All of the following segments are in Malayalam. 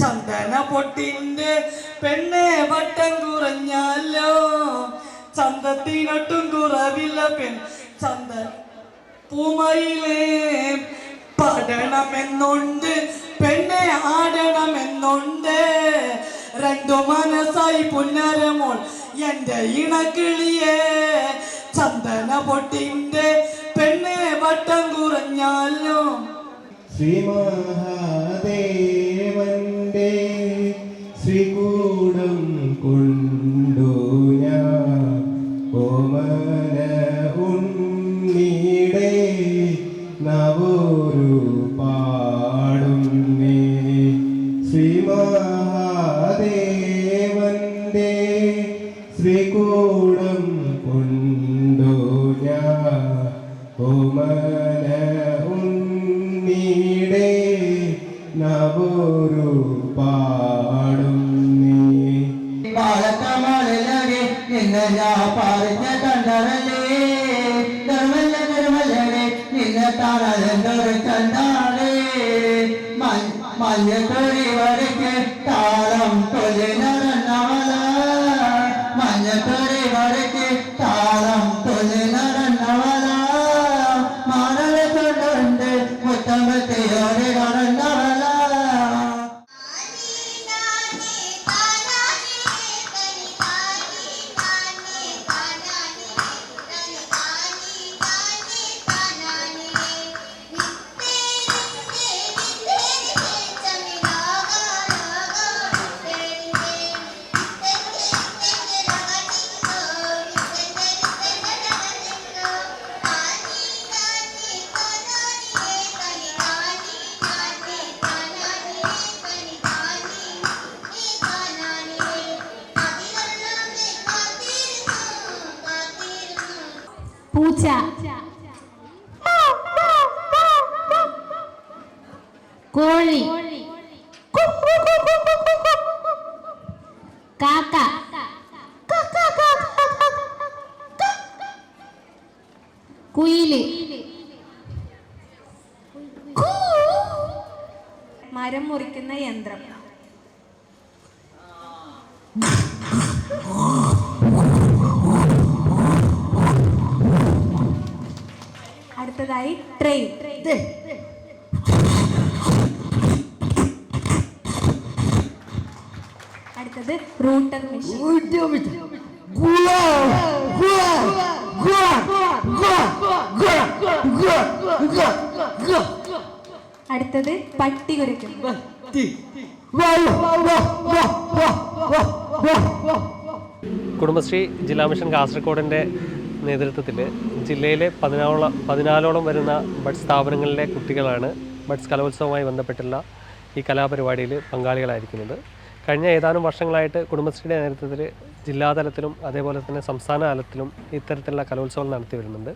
ചന്ദന പൊട്ടിന്റെ പെണ്ണെ വട്ടം കുറഞ്ഞാലോ? ചന്തത്തിനൊട്ടും കുറവില്ല പെൺ. ചന്ദ പൂമയിലേ പാടണമെന്നുണ്ട് പെണ്ണെ ആടണമെന്നുണ്ട്. രണ്ടു മനസ്സായി പുന്നരമോൾ എന്റെ ഇണക്കിളിയെ. ചന്ദന പൊട്ടിന്റെ പെണ്ണെ വട്ടം കുറഞ്ഞാലോ? ശ്രീമഹാദേവന്റെ നവോരു പാടുന്നേ പാലക്കമലകെ നിന്നെ ഞാൻ പറഞ്ഞ കണ്ടറലേ ധർമ്മല്ല ധർമ്മല്ലേ നിന്നെ കാണാതെന്തൊരു കണ്ടാളേ മഞ്ഞത്തൊഴി പൂച്ച കോഴി കാക്ക കുയിൽ മരം മുറിക്കുന്ന യന്ത്രം. അടുത്തതായി ട്രെയിൻ അടുത്തത് റൂട്ടർ മെഷീൻ. അടുത്തത് പട്ടി കുരയ്ക്കും കുടുംബശ്രീ ജില്ലാ മിഷൻ കാസർഗോഡിന്റെ നേതൃത്വത്തിൽ ജില്ലയിലെ പതിനാറോളം പതിനാലോളം വരുന്ന ബഡ് സ്ഥാപനങ്ങളിലെ കുട്ടികളാണ് ബഡ്സ് കലോത്സവവുമായി ബന്ധപ്പെട്ടുള്ള ഈ കലാപരിപാടിയിൽ പങ്കാളികളായിരിക്കുന്നത്. കഴിഞ്ഞ ഏതാനും വർഷങ്ങളായിട്ട് കുടുംബശ്രീയുടെ നേതൃത്വത്തിൽ ജില്ലാതലത്തിലും അതേപോലെ തന്നെ സംസ്ഥാന തലത്തിലും ഇത്തരത്തിലുള്ള കലോത്സവം നടത്തി വരുന്നുണ്ട്.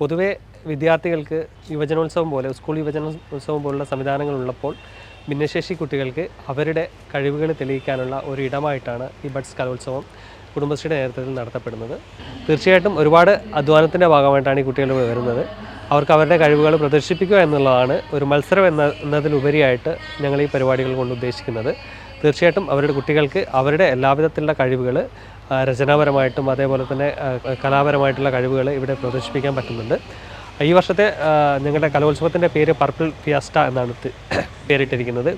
പൊതുവെ വിദ്യാർത്ഥികൾക്ക് യുവജനോത്സവം പോലെ സ്കൂൾ യുവജനോത്സവം പോലുള്ള സംവിധാനങ്ങൾ ഉള്ളപ്പോൾ ഭിന്നശേഷി കുട്ടികൾക്ക് അവരുടെ കഴിവുകൾ തെളിയിക്കാനുള്ള ഒരു ഇടമായിട്ടാണ് ഈ ബഡ്സ് കലോത്സവം കുടുംബശ്രീയുടെ നേതൃത്വത്തിൽ നടത്തപ്പെടുന്നത്. തീർച്ചയായിട്ടും ഒരുപാട് അധ്വാനത്തിന്റെ ഭാഗമായിട്ടാണ് ഈ കുട്ടികൾ വരുന്നത്. അവർക്ക് അവരുടെ കഴിവുകൾ പ്രദർശിപ്പിക്കുക എന്നുള്ളതാണ് ഒരു മത്സരം എന്ന എന്നതിലുപരിയായിട്ട് ഞങ്ങൾ ഈ പരിപാടികൾ കൊണ്ട് ഉദ്ദേശിക്കുന്നത്. തീർച്ചയായിട്ടും അവരുടെ കുട്ടികൾക്ക് അവരുടെ എല്ലാവിധത്തിലുള്ള കഴിവുകൾ രചനാപരമായിട്ടും അതേപോലെ തന്നെ കലാപരമായിട്ടുള്ള കഴിവുകൾ ഇവിടെ പ്രദർശിപ്പിക്കാൻ പറ്റുന്നുണ്ട്. ഈ വർഷത്തെ ഞങ്ങളുടെ കലോത്സവത്തിന്റെ പേര് പർപ്പിൾ ഫിയാസ്റ്റ എന്നാണ് പേരിട്ടിരിക്കുന്നത്.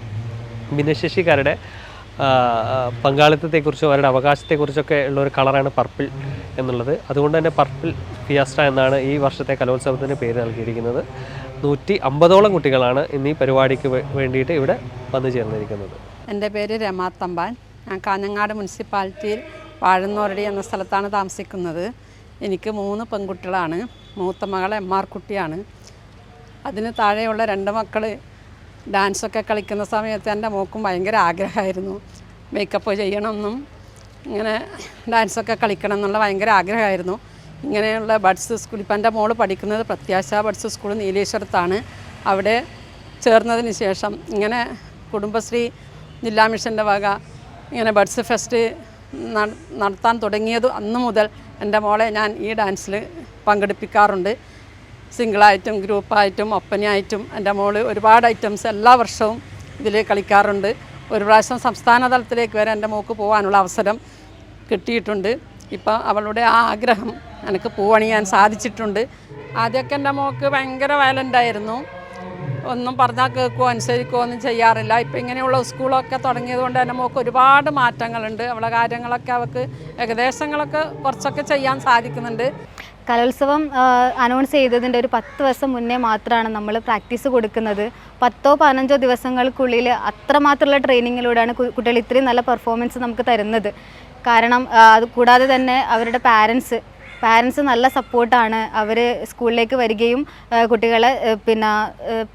ഭിന്നശേഷിക്കാരുടെ പങ്കാളിത്തത്തെക്കുറിച്ചും അവരുടെ അവകാശത്തെക്കുറിച്ചൊക്കെ ഉള്ള ഒരു കളറാണ് പർപ്പിൾ എന്നുള്ളത്. അതുകൊണ്ട് തന്നെ പർപ്പിൾ ഫിയാസ്റ്റ എന്നാണ് ഈ വർഷത്തെ കലോത്സവത്തിന് പേര് നൽകിയിരിക്കുന്നത്. നൂറ്റി അമ്പതോളം കുട്ടികളാണ് ഇന്ന് ഈ പരിപാടിക്ക് വേണ്ടിയിട്ട് ഇവിടെ വന്നു ചേർന്നിരിക്കുന്നത്. എന്റെ പേര് രമാ തമ്പാൻ. ഞാൻ കാഞ്ഞങ്ങാട് മുനിസിപ്പാലിറ്റിയിൽ വാഴന്നോരടി എന്ന സ്ഥലത്താണ് താമസിക്കുന്നത്. എനിക്ക് മൂന്ന് പെൺകുട്ടികളാണ്. മൂത്ത മകൾ എം ആർ കുട്ടിയാണ്. അതിന് താഴെയുള്ള രണ്ട് മക്കൾ ഡാൻസൊക്കെ കളിക്കുന്ന സമയത്ത് എന്റെ മോക്കും ഭയങ്കര ആഗ്രഹമായിരുന്നു. മേക്കപ്പ് ചെയ്യണമെന്നും ഇങ്ങനെ ഡാൻസൊക്കെ കളിക്കണം എന്നുള്ള ഭയങ്കര ആഗ്രഹമായിരുന്നു. ഇങ്ങനെയുള്ള ബഡ്സ് സ്കൂൾ ഇപ്പം എന്റെ മോൾ പഠിക്കുന്നത് പ്രത്യാശ ബഡ്സ് സ്കൂൾ നീലേശ്വരത്താണ്. അവിടെ ചേർന്നതിന് ശേഷം ഇങ്ങനെ കുടുംബശ്രീ ജില്ലാ മിഷന്റെ വക ഇങ്ങനെ ബഡ്സ് ഫെസ്റ്റ് നടത്താൻ തുടങ്ങിയത് അന്ന് മുതൽ എന്റെ മോളെ ഞാൻ ഈ ഡാൻസിൽ പങ്കെടുപ്പിക്കാറുണ്ട്. സിംഗിളായിട്ടും ഗ്രൂപ്പായിട്ടും ഒപ്പനയായിട്ടും എന്റെ മോൾ ഒരുപാട് ഐറ്റംസ് എല്ലാ വർഷവും ഇതിൽ കളിക്കാറുണ്ട്. ഒരു പ്രാവശ്യം സംസ്ഥാന തലത്തിലേക്ക് വരെ എന്റെ മോക്ക് പോകാനുള്ള അവസരം കിട്ടിയിട്ടുണ്ട്. ഇപ്പം അവളുടെ ആ ആഗ്രഹം എനിക്ക് പൂവണിയാൻ സാധിച്ചിട്ടുണ്ട്. ആദ്യമൊക്കെ എന്റെ മോക്ക് ഭയങ്കര വയലന്റ് ആയിരുന്നു. ഒന്നും പറഞ്ഞാൽ കേൾക്കുകയോ അനുസരിക്കുകയോ ഒന്നും ചെയ്യാറില്ല. ഇപ്പം ഇങ്ങനെയുള്ള സ്കൂളൊക്കെ തുടങ്ങിയതുകൊണ്ട് എന്റെ മോക്ക് ഒരുപാട് മാറ്റങ്ങളുണ്ട്. അവളെ കാര്യങ്ങളൊക്കെ അവൾക്ക് ഏകദേശങ്ങളൊക്കെ കുറച്ചൊക്കെ ചെയ്യാൻ സാധിക്കുന്നുണ്ട്. കലോത്സവം അനൗൺസ് ചെയ്തതിന്റെ ഒരു പത്ത് വർഷം മുന്നേ മാത്രമാണ് നമ്മൾ പ്രാക്ടീസ് കൊടുക്കുന്നത്. പത്തോ പതിനഞ്ചോ ദിവസങ്ങൾക്കുള്ളിൽ അത്രമാത്രമുള്ള ട്രെയിനിങ്ങിലൂടെയാണ് കുട്ടികൾ ഇത്രയും നല്ല പെർഫോമൻസ് നമുക്ക് തരുന്നത്. കാരണം അത് കൂടാതെ തന്നെ അവരുടെ പാരൻസ് പാരൻസ് നല്ല സപ്പോർട്ടാണ് അവർ സ്കൂളിലേക്ക് വരികയും കുട്ടികളെ പിന്നെ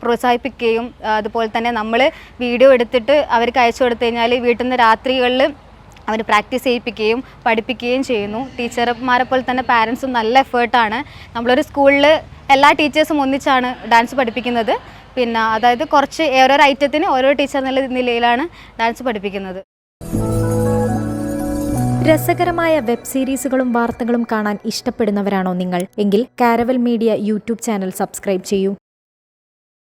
പ്രോത്സാഹിപ്പിക്കുകയും അതുപോലെ തന്നെ നമ്മൾ വീഡിയോ എടുത്തിട്ട് അവർക്ക് അയച്ചു കൊടുത്തു കഴിഞ്ഞാൽ വീട്ടിൽ നിന്ന് രാത്രികളിൽ അവർ പ്രാക്ടീസ് ചെയ്യിപ്പിക്കുകയും പഠിപ്പിക്കുകയും ചെയ്യുന്നു. ടീച്ചർമാരെ പോലെ തന്നെ പാരൻസും നല്ല എഫേർട്ടാണ് നമ്മളൊരു സ്കൂളിൽ എല്ലാ ടീച്ചേഴ്സും ഒന്നിച്ചാണ് ഡാൻസ് പഠിപ്പിക്കുന്നത്. പിന്നെ അതായത് കുറച്ച് ഓരോ ഐറ്റത്തിന് ഓരോ ടീച്ചർ എന്നുള്ള നിലയിലാണ് ഡാൻസ് പഠിപ്പിക്കുന്നത്. രസകരമായ വെബ് സീരീസുകളും വാർത്തകളും കാണാൻ ഇഷ്ടപ്പെടുന്നവരാണോ നിങ്ങൾ? എങ്കിൽ caravel media YouTube channel subscribe ചെയ്യൂ.